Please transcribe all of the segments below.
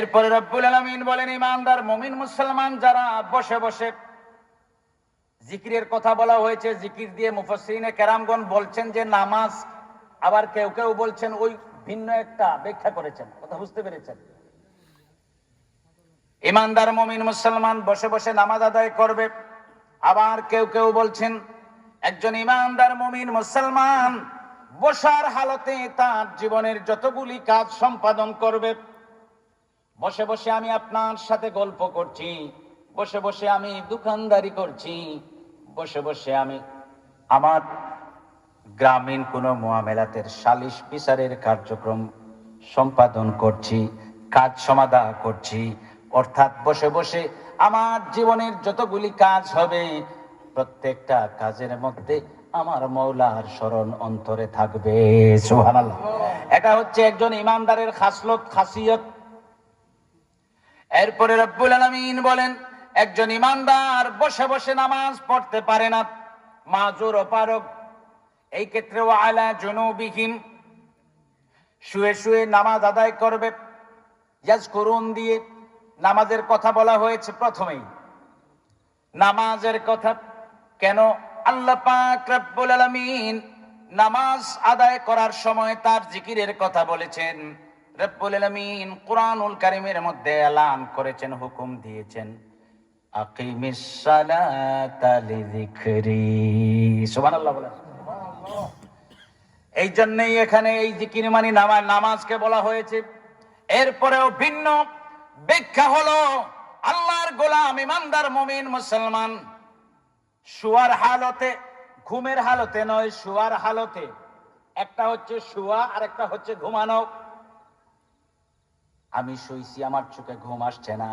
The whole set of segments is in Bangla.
এরপরে রব্বুল আলমিন বলেন, ইমানদার মমিন মুসলমান যারা বসে বসে জিকিরের কথা বলা হয়েছে, জিকির দিয়ে মুফসরিনে কেরামগণ বলছেন যে নামাজ, আবার কেউ কেউ বলছেন ওই ভিন্ন একটা ব্যাখ্যা করেছেন, কথা বুঝতে পেরেছেন? ইমানদার মমিন মুসলমান বসে বসে নামাজ আদায় করবে, আবার কেউ কেউ বলছেন একজন ইমানদার মমিন মুসলমান বসার হালতে তার জীবনের যতগুলি কাজ সম্পাদন করবে বসে বসে আমি আপনার সাথে গল্প করছি বসে বসে আমি দোকানদারি করছি বসে বসে আমি আমার গ্রামীণ কোন মোয়ামেলাতের সালিশ বিচারের কার্যক্রম সম্পাদন করছি কাজ সমাধা করছি। অর্থাৎ বসে বসে আমার জীবনের যতগুলি কাজ হবে প্রত্যেকটা কাজের মধ্যে আমার মৌলার স্মরণ অন্তরে থাকবে এটা হচ্ছে একজন ইমানদারের খাসলত খাসিয়ত। এরপরে রব্বুল আলমিন বলেন, একজন ইমানদার বসে বসে নামাজ পড়তে পারে না। মাজুর পারক। এই ক্ষেত্রে আলা জনবিহীন শুয়ে শুয়ে নামাজ আদায় করবে। ইয়াজ করুন দিয়ে নামাজের কথা বলা হয়েছে প্রথমেই। নামাজের কথা কেন? আল্লাহ পাক রব্বুল আলামিন নামাজ আদায় করার সময় তার জিকিরের কথা বলেছেন। রব্বুল আলামিন কোরআনুল কারীমের মধ্যে এলান করেছেন, হুকুম দিয়েছেন, আকিমিস সালাতা লিযিকরি। সুবহানাল্লাহ বলেন। এই জন্যই এখানে এই জিকির মানে নামা- নামাজকে বলা হয়েছে। এরপরেও ভিন্ন। ব্যাখ্যা হলো, আল্লাহর গোলাম, ইমানদার মমিন, মুসলমান, শুয়ার হালতে, ঘুমের হালতে নয়, শুয়ার হালতে। একটা হচ্ছে শুয়া আর একটা হচ্ছে ঘুমানো। আমি শুইছি, আমার চোখে ঘুম আসছে না।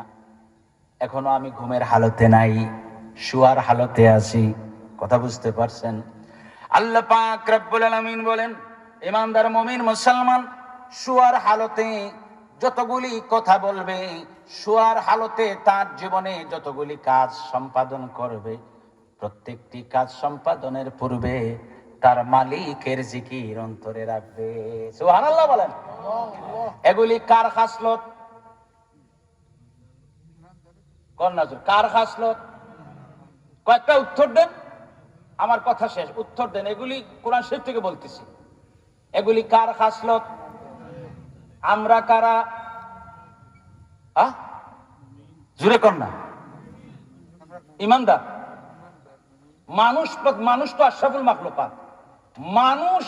এখনও আমি ঘুমের হালতে নাই, শুয়ার হালতে আছি, কথা বুঝতে পারছেন? আল্লাহ পাক রব্বুল আলামিন বলেন, ইমানদার মুমিন মুসলমান, শুয়ার হালতে যতগুলি কথা বলবে, শুয়ার হালতে তার জীবনে যতগুলি কাজ সম্পাদন করবে, প্রত্যেকটি কাজ সম্পাদনের পূর্বে তার মালিকের জিকির অন্তরে রাখবে। সুবহানাল্লাহ বলেন। এগুলি কার খাসলত? কার খাসলত? কয়েকটা উত্তর দেন। আমার কথা শেষ। উত্তর দেন। এগুলি কোরআন শরীফ থেকে বলতেছি। এগুলি কার খাসলত? আমরা কারা? জুড়ে কন্যা ইমানদার। মানুষ মানুষ তো আশরাফুল মাখলুকাত। মানুষ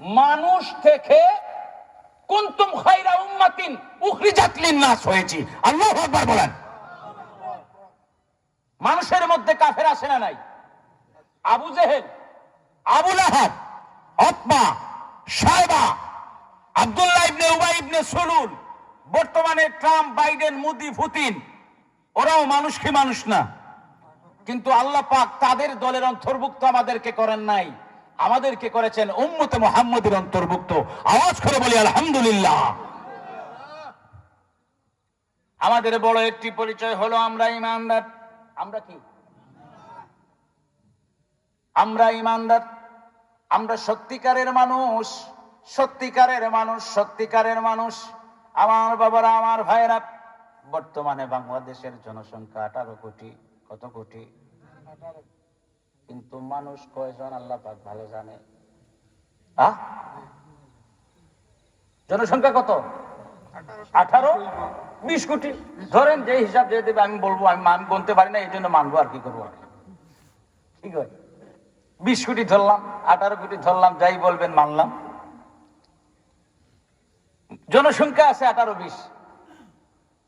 মানুষ থেকে কুনতুম খায়রা উম্মাতিন উখরিজাত লিন-নাস হয়েছি। আল্লাহু আকবার বলেন। মানুষের মধ্যে কাফের আসে না নাই? আবু জেহেল আবুল আহাব অতমা আব্দুল্লাহ ইবনে উবাই ইবনে সুলুল, বর্তমানে ট্রাম্প, বাইডেন, মুদি, পুতিন, ওরাও মানুষ কি মানুষ না? কিন্তু আল্লাহ পাক তাদের দলের অন্তর্ভুক্ত আমাদেরকে করেন নাই। আমাদেরকে করেছেন? উম্মতে মোহাম্মদের অন্তর্ভুক্ত। আওয়াজ করে বলি, আলহামদুলিল্লাহ। আমাদের বড় একটি পরিচয় হলো, আমরা ইমানদার। আমরা কি? আমরা ইমানদার। আমরা সত্যিকারের মানুষ। সত্যিকারের মানুষ সত্যিকারের মানুষ। আমার বাবারা, আমার ভাইয়েরা, বর্তমানে বাংলাদেশের জনসংখ্যা আঠারো কোটি, কত কোটি? কিন্তু মানুষ কয়জন আল্লাহ পাক ভালো জানে? আহ? জনসংখ্যা কত? আঠারো? বিশ কোটি। ধরেন যে হিসাব দিয়ে দেবে, আমি বলব, আমি আমি বলতে পারি না, এই জন্য মানবো আর কি করব আর। ঠিক আছে বিশ কোটি ধরলাম, আঠারো কোটি ধরলাম, যাই বলবেন, মানলাম। জনসংখ্যা আছে আঠারো, বিশ।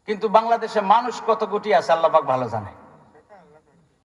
কিন্তু বাংলাদেশে মানুষ কত কোটি আছে, আল্লাহ ভালো জানে।